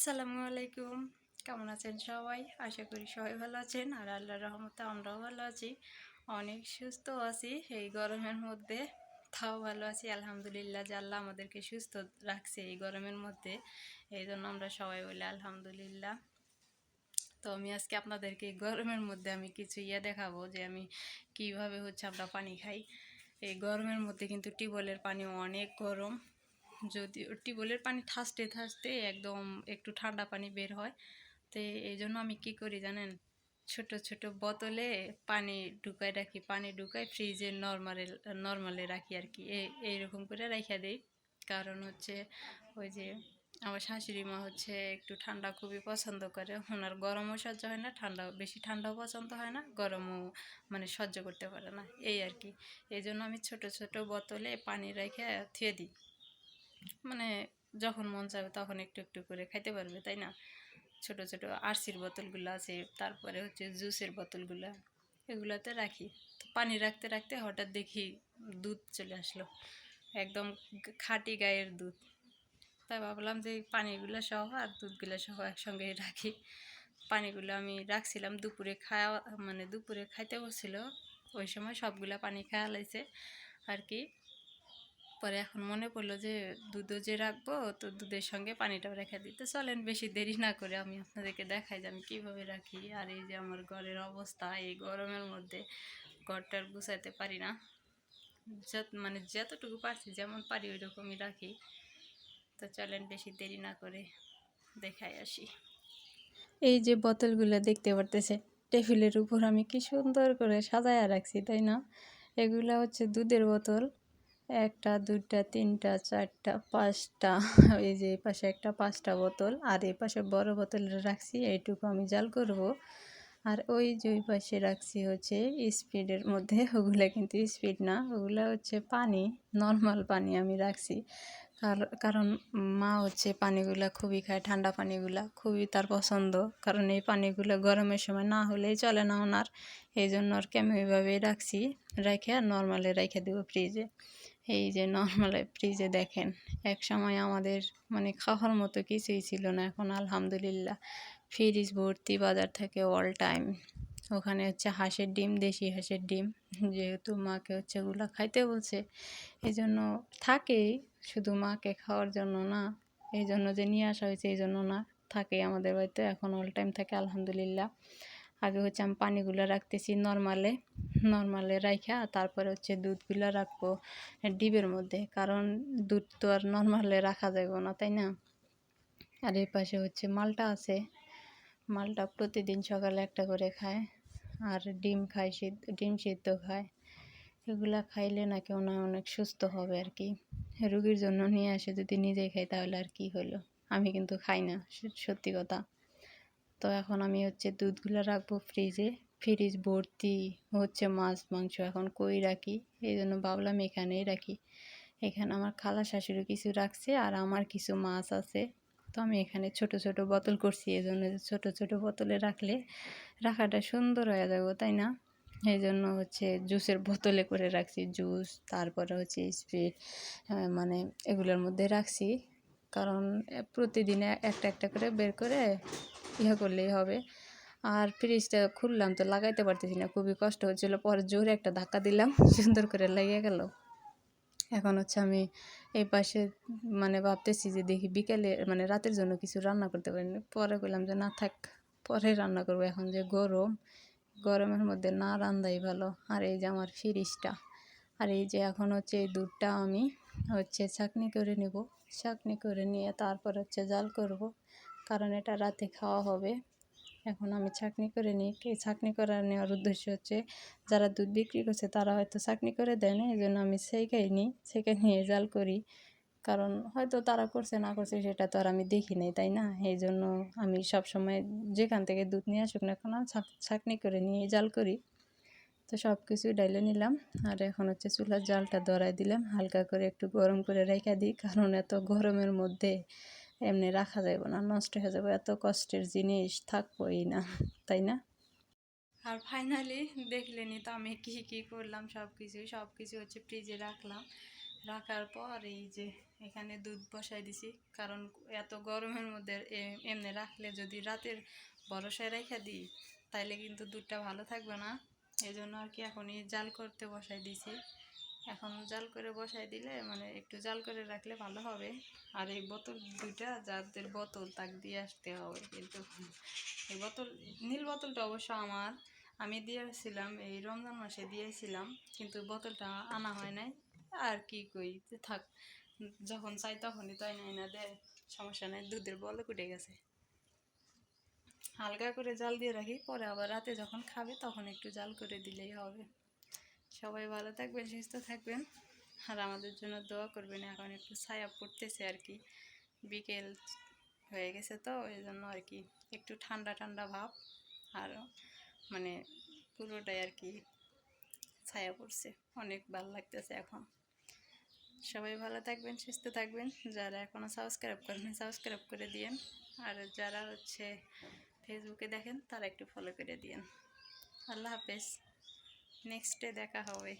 আসসালামু আলাইকুম। কেমন আছেন সবাই? আশা করি সবাই ভালো আছেন আর আল্লাহর রহমতে আমরাও ভালো আছি। অনেক সুস্থ আছি, এই গরমের মধ্যে। তাও ভালো আছি, আলহামদুলিল্লাহ যে আল্লাহ আমাদেরকে সুস্থ রাখছে এই গরমের মধ্যে। এই জন্য আমরা সবাই বলি আলহামদুলিল্লাহ। তো আমি আজকে আপনাদেরকে গরমের মধ্যে আমি কিছু ইয়ে দেখাবো যে আমি কীভাবে হচ্ছে আমরা পানি খাই। এই গরমের মধ্যে কিন্তু টিউবওয়েলের পানি অনেক গরম। যদি টিউবওয়েলের পানি থাসতে থাসতে একদম একটু ঠান্ডা পানি বের হয়, তো এই জন্য আমি কি করি জানেন? ছোট ছোট বোতলে পানি ঢুকাই রাখি, পানি ঢুকাই ফ্রিজে নর্মালে নর্মালে রাখি আর কি এই এইরকম করে রাখা দিই। কারণ হচ্ছে ওই যে আমার শাশুড়ি মা হচ্ছে একটু ঠান্ডা খুবই পছন্দ করে, ওনার গরমও সহ্য হয় না, ঠান্ডা, বেশি ঠান্ডাও পছন্দ হয় না, গরমও মানে সহ্য করতে পারে না, এই আর কি এই জন্য আমি ছোট ছোট বোতলে পানি রেখে থুয়ে দিই। মানে যখন মন চাবে তখন একটু একটু করে খাইতে পারবে, তাই না? ছোট ছোট আরসির বোতলগুলো আছে, তারপরে হচ্ছে জুসের বোতলগুলো, এগুলোতে রাখি। তো পানি রাখতে রাখতে হঠাৎ দেখি দুধ চলে আসলো, একদম খাঁটি গায়ের দুধ। তাই ভাবলাম যে পানিগুলো সহ আর দুধগুলো সহ একসঙ্গে রাখি। পানিগুলো আমি রাখছিলাম, দুপুরে খাওয়া মানে দুপুরে খাইতে বসছিল, ওই সময় সবগুলা পানি খাওয়া লাইছে আর কি। পরে এখন মনে পড়ল যে দুধও যে রাখব, তো দুধের সঙ্গে পানিটাও রেখে দিতে চলেন বেশি দেরি না করে আমি আপনাদেরকে দেখাই যে আমি কীভাবে রাখি আর এই যে আমার ঘরের অবস্থা, এই গরমের মধ্যে ঘরটার গুছাইতে পারি না। যত মানে যতটুকু পারছি, যেমন পারি ওই রকমই রাখি। তো চলেন বেশি দেরি না করে দেখাই আসি। এই যে বোতলগুলো দেখতে পারতেছে, টেবিলের উপর আমি কি সুন্দর করে সাজায়া রাখছি, তাই না? এগুলা হচ্ছে দুধের বোতল। একটা, দুইটা, তিনটা, চারটা, পাঁচটা। এই যে এই পাশে একটা পাঁচটা বোতল, আর এই পাশে বড় বোতল রাখছি, এইটুকু আমি জাল করব। আর ওই যে ওই পাশে রাখছি হচ্ছে স্পিডের মধ্যে, ওগুলো কিন্তু স্পিড না, ওগুলো হচ্ছে পানি নর্মাল পানি আমি রাখছি। কারণ মা হচ্ছে পানিগুলা খুবই খায়, ঠান্ডা পানিগুলা খুবই তার পছন্দ। কারণ এই পানিগুলো গরমের সময় না হলেই চলে না ওনার। এই জন্য আর কি আমি ওইভাবেই রাখছি রেখে আর নর্মালে রেখে দেবো ফ্রিজে এই যে নর্মাল ফ্রিজে দেখেন, এক সময় আমাদের মানে খাওয়ার মতো কিছুই ছিল না। এখন আলহামদুলিল্লাহ ফ্রিজ ভর্তি বাজার থেকে অল টাইম ওখানে হচ্ছে হাঁসের ডিম, দেশি হাঁসের ডিম, যেহেতু মাকে হচ্ছে ওগুলো খাইতে বলছে এই জন্য থাকেই শুধু মাকে খাওয়ার জন্য না এই জন্য যে নিয়ে আসা হয়েছে এই জন্য না, থাকে আমাদের বাড়িতে, এখন অল টাইম থাকে, আলহামদুলিল্লাহ। আগে হচ্ছে আমি পানিগুলো রাখতেছি নর্মালে নর্মালে রাইখা, তারপরে হচ্ছে দুধগুলো রাখব ডিবের মধ্যে, কারণ দুধ তো আর নর্মালে রাখা যাবে না, তাই না? আর এই পাশে হচ্ছে মালটা আছে, মালটা প্রতিদিন সকালে একটা করে খায়, আর ডিম খায় সিদ্ধ, ডিম সিদ্ধ খায়, এগুলা খাইলে নাকি ওনার অনেক সুস্থ হবে আর কি। রুগীর জন্য নিয়ে আসে, যদি নিজেই খাই তাহলে আর কি হলো? আমি কিন্তু খাই না সত্যি কথা। তো এখন আমি হচ্ছে দুধগুলো রাখব ফ্রিজে ফ্রিজ ভর্তি হচ্ছে মাছ, মাংস এখন কই রাখি? এই জন্য ভাবলাম এখানেই রাখি। এখানে আমার খালা শাশুড়ি কিছু রাখছে আর আমার কিছু মাছ আছে। তো আমি এখানে ছোট ছোট বোতল করছি। এই জন্য ছোটো ছোটো বোতলে রাখলে রাখাটা সুন্দর হয়ে যাবে, তাই না? এই জন্য হচ্ছে জুসের বোতলে করে রাখছি। জুস, তারপরে হচ্ছে স্প্রিট মানে এগুলোর মধ্যে রাখছি। কারণ প্রতিদিনে একটা একটা করে বের করে ইয়ে করলেই হবে। আর ফ্রিজটা খুললাম তো লাগাইতে পারতেছি না, খুবই কষ্ট হচ্ছিল। পরে জোরে একটা ধাক্কা দিলাম, সুন্দর করে লাগিয়ে গেল। এখন হচ্ছে আমি এই পাশে মানে ভাবতেছি যে দেখি বিকেলে মানে রাতের জন্য কিছু রান্না করতে পারিনি পরে বললাম যে না থাক, পরে রান্না করব। এখন যে গরম, গরমের মধ্যে না রান্দাই ভালো। আর এই যে আমার ফ্রিজটা আর এই যে এখন হচ্ছে এই দুধটা আমি হচ্ছে চাকনি করে নেব। চাকনি করে নিয়ে তারপর হচ্ছে জাল করব। কারণ এটা রাতে খাওয়া হবে। এখন আমি ছাকনি করে নিই। কে ছাকনি করার নেওয়ার উদ্দেশ্য হচ্ছে, যারা দুধ বিক্রি করছে তারা হয়তো ছাকনি করে দেয় না এই জন্য আমি সেইকাই নিই। সেইকাই নিয়ে জাল করি। কারণ হয়তো তারা করছে, না করছে সেটা তো আর আমি দেখি নাই, তাই না? এই জন্য আমি সব সময় যেখান থেকে দুধ নিয়ে আসুক না এখন ছাকনি করে নিয়ে জাল করি। তো সব কিছুই ডাইলে নিলাম। আর এখন হচ্ছে চুলার জালটা ধরাই দিলাম। হালকা করে একটু গরম করে রেখে দিই, কারণ এত গরমের মধ্যে এমনি রাখা যাবে না, নষ্ট হয়ে যাবে এত কষ্টের জিনিস থাকবোই না, তাই না? আর ফাইনালি দেখলেনি তো আমি কী কী করলাম সব কিছু সব কিছু হচ্ছে ফ্রিজে রাখলাম। রাখার পর এই যে এখানে দুধ বসাই দিছি, কারণ এত গরমের মধ্যে এমনি রাখলে যদি রাতের বরসায় রেখে দিই, তাইলে কিন্তু দুধটা ভালো থাকবে না। এই জন্য আর কি এখনই জাল করতে বসাই দিছি। এখন জাল করে বসাই দিলে মানে একটু জাল করে রাখলে ভালো হবে। আর এই বোতল দুইটা, যাদের বোতল তাক দিয়ে আসতে হবে কিন্তু এই বোতল, নীল বোতলটা অবশ্য আমার। আমি দিয়েছিলাম, এই রমজান মাসে দিয়েছিলাম, কিন্তু বোতলটা আনা হয় নাই। আর কি কই, থাক, যখন চাই তখনই তাই নাই না দেয়, সমস্যা নাই, দুধের বলে উঠে গেছে। হালকা করে জাল দিয়ে রাখি, পরে আবার রাতে যখন খাবে তখন একটু জাল করে দিলেই হবে। সবাই ভালো থাকবেন, সুস্থ থাকবেন, আর আমাদের জন্য দোয়া করবেন। এখন একটু ছায়া পড়তেছে আর কি, বিকেল হয়ে গেছে তো এই জন্য আর কি একটু ঠান্ডা ঠান্ডা ভাব, আর মানে পুরোটাই আর কি ছায়া পড়ছে, অনেক ভালো লাগতেছে এখন। সবাই ভালো থাকবেন, সুস্থ থাকবেন, যারা এখনও সাবস্ক্রাইব করেন সাবস্ক্রাইব করে দিয়েন, আর যারা হচ্ছে ফেসবুকে দেখেন তারা একটু ফলো করে দিয়েন। আল্লাহ হাফেজ। নেক্সট ডে দেখা হবে।